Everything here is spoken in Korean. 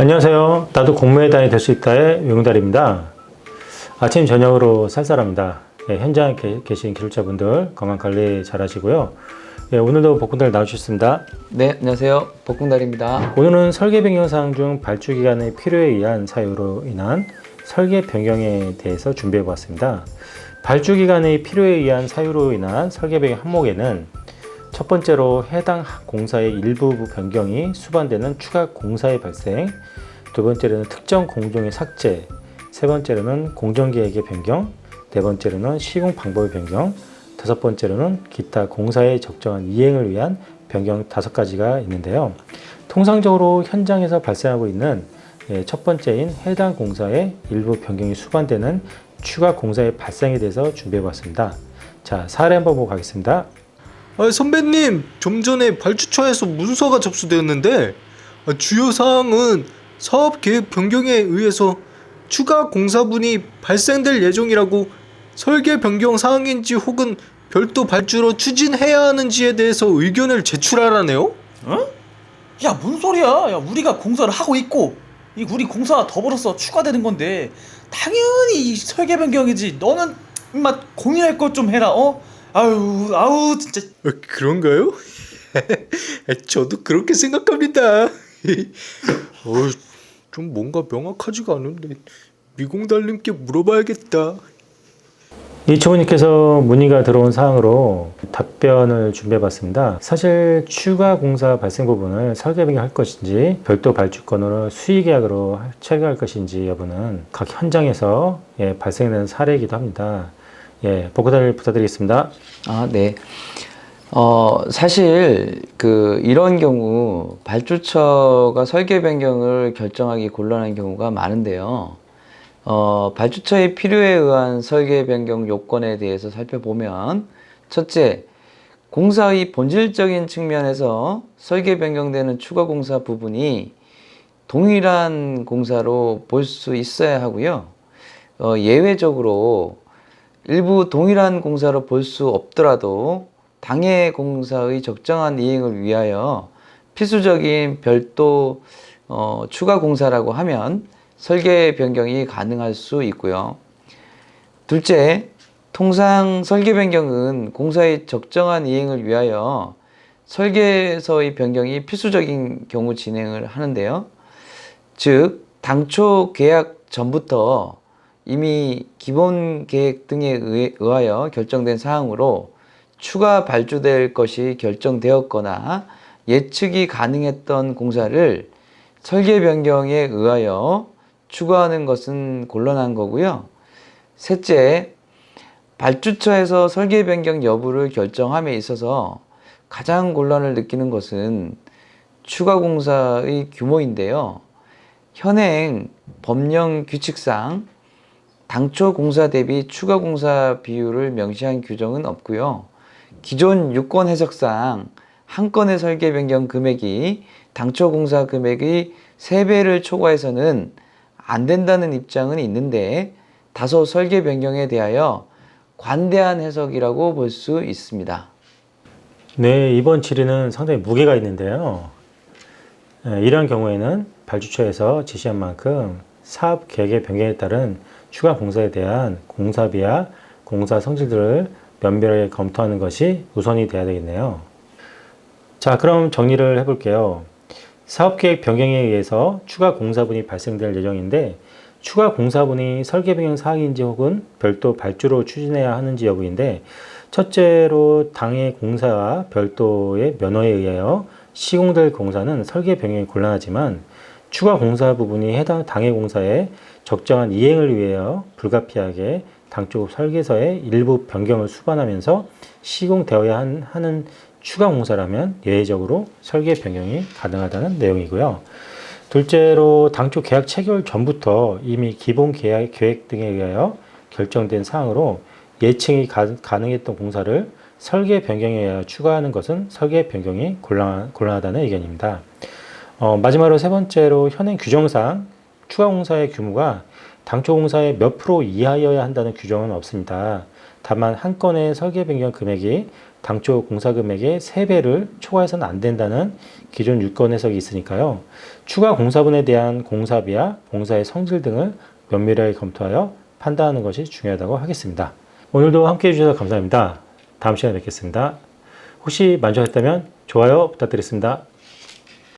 안녕하세요. 나도 공무회단이 될 수 있다의 용달입니다. 아침 저녁으로 쌀쌀합니다. 예, 현장에 계- 계신 기술자분들 건강 관리 잘 하시고요. 예, 오늘도 복근달 나오셨습니다. 네, 안녕하세요. 복궁달입니다. 오늘은 설계 변경 사항 중 발주 기간의 필요에 의한 사유로 인한 설계 변경에 대해서 준비해 보았습니다. 발주 기간의 필요에 의한 사유로 인한 설계 변경 항목에는 첫 번째로 해당 공사의 일부 변경이 수반되는 추가 공사의 발생, 두 번째로는 특정 공종의 삭제, 세 번째로는 공정 계획의 변경, 네 번째로는 시공 방법의 변경, 다섯 번째로는 기타 공사의 적정한 이행을 위한 변경 다섯 가지가 있는데요. 통상적으로 현장에서 발생하고 있는 예, 첫 번째인 해당 공사의 일부 변경이 수반되는 추가 공사의 발생에 대해서 준비해 봤습니다. 자, 사례 한번 보고 가겠습니다. 아, 선배님, 좀 전에 발주처에서 문서가 접수되었는데 아, 주요 사항은 사업 계획 변경에 의해서 추가 공사분이 발생될 예정이라고 설계 변경 사항인지 혹은 별도 발주로 추진해야 하는지에 대해서 의견을 제출하라네요. 야, 뭔 소리야? 야, 우리가 공사를 하고 있고, 이 우리 공사가 더불어서 추가되는 건데, 당연히 이 설계 변경이지. 너는 인마 공유할 것 좀 해라, 어? 아유, 아우, 진짜. 아, 그런가요? 저도 그렇게 생각합니다. 어, 좀 뭔가 명확하지가 않은데 미공달님께 물어봐야겠다. 이초보님께서 문의가 들어온 사항으로 답변을 준비해 봤습니다. 사실 추가 공사 발생 부분을 설계 변경할 것인지 별도 발주권으로 수의 계약으로 체결할 것인지 여부는 각 현장에서 예, 발생되는 사례이기도 합니다. 예, 보고를 부탁드리겠습니다. 아, 네. 어, 사실 그 이런 경우 발주처가 설계 변경을 결정하기 곤란한 경우가 많은데요. 어, 발주처의 필요에 의한 설계 변경 요건에 대해서 살펴보면 첫째, 공사의 본질적인 측면에서 설계 변경되는 추가 공사 부분이 동일한 공사로 볼 수 있어야 하고요. 어, 예외적으로 일부 동일한 공사로 볼 수 없더라도 당해 공사의 적정한 이행을 위하여 필수적인 별도 어, 추가 공사라고 하면 설계 변경이 가능할 수 있고요. 둘째, 통상 설계 변경은 공사의 적정한 이행을 위하여 설계서의 변경이 필수적인 경우 진행을 하는데요. 즉, 당초 계약 전부터 이미 기본 계획 등에 의하여 결정된 사항으로 추가 발주될 것이 결정되었거나 예측이 가능했던 공사를 설계 변경에 의하여 추가하는 것은 곤란한 거고요. 셋째, 발주처에서 설계 변경 여부를 결정함에 있어서 가장 곤란을 느끼는 것은 추가 공사의 규모인데요. 현행 법령 규칙상 당초 공사 대비 추가 공사 비율을 명시한 규정은 없고요. 기존 유권 해석상 한 건의 설계 변경 금액이 당초 공사 금액의 3배를 초과해서는 안 된다는 입장은 있는데 다소 설계 변경에 대하여 관대한 해석이라고 볼 수 있습니다. 네, 이번 질의는 상당히 무게가 있는데요. 예, 이러한 경우에는 발주처에서 지시한 만큼 사업 계획의 변경에 따른 추가 공사에 대한 공사비와 공사 성질들을 면밀하게 검토하는 것이 우선이 돼야 되겠네요. 자, 그럼 정리를 해볼게요. 사업계획 변경에 의해서 추가 공사분이 발생될 예정인데 추가 공사분이 설계 변경 사항인지 혹은 별도 발주로 추진해야 하는지 여부인데 첫째로 당의 공사와 별도의 면허에 의하여 시공될 공사는 설계 변경이 곤란하지만 추가 공사 부분이 해당 당의 공사에 적정한 이행을 위하여 불가피하게 당쪽 설계서의 일부 변경을 수반하면서 시공되어야 한- 하는 추가 공사라면 예외적으로 설계 변경이 가능하다는 내용이고요. 둘째로 당초 계약 체결 전부터 이미 기본 계약 계획 등에 의하여 결정된 사항으로 예측이 가, 가능했던 공사를 설계 변경에 의하여 추가하는 것은 설계 변경이 곤란, 곤란하다는 의견입니다. 어, 마지막으로 세 번째로 현행 규정상 추가 공사의 규모가 당초 공사의 몇 프로 이하여야 한다는 규정은 없습니다. 다만 한 건의 설계 변경 금액이 당초 공사 금액의 3배를 초과해서는 안 된다는 기존 유권 해석이 있으니까요. 추가 공사분에 대한 공사비와 공사의 성질 등을 면밀하게 검토하여 판단하는 것이 중요하다고 하겠습니다. 오늘도 함께 해주셔서 감사합니다. 다음 시간에 뵙겠습니다. 혹시 만족했다면 좋아요 부탁드리겠습니다.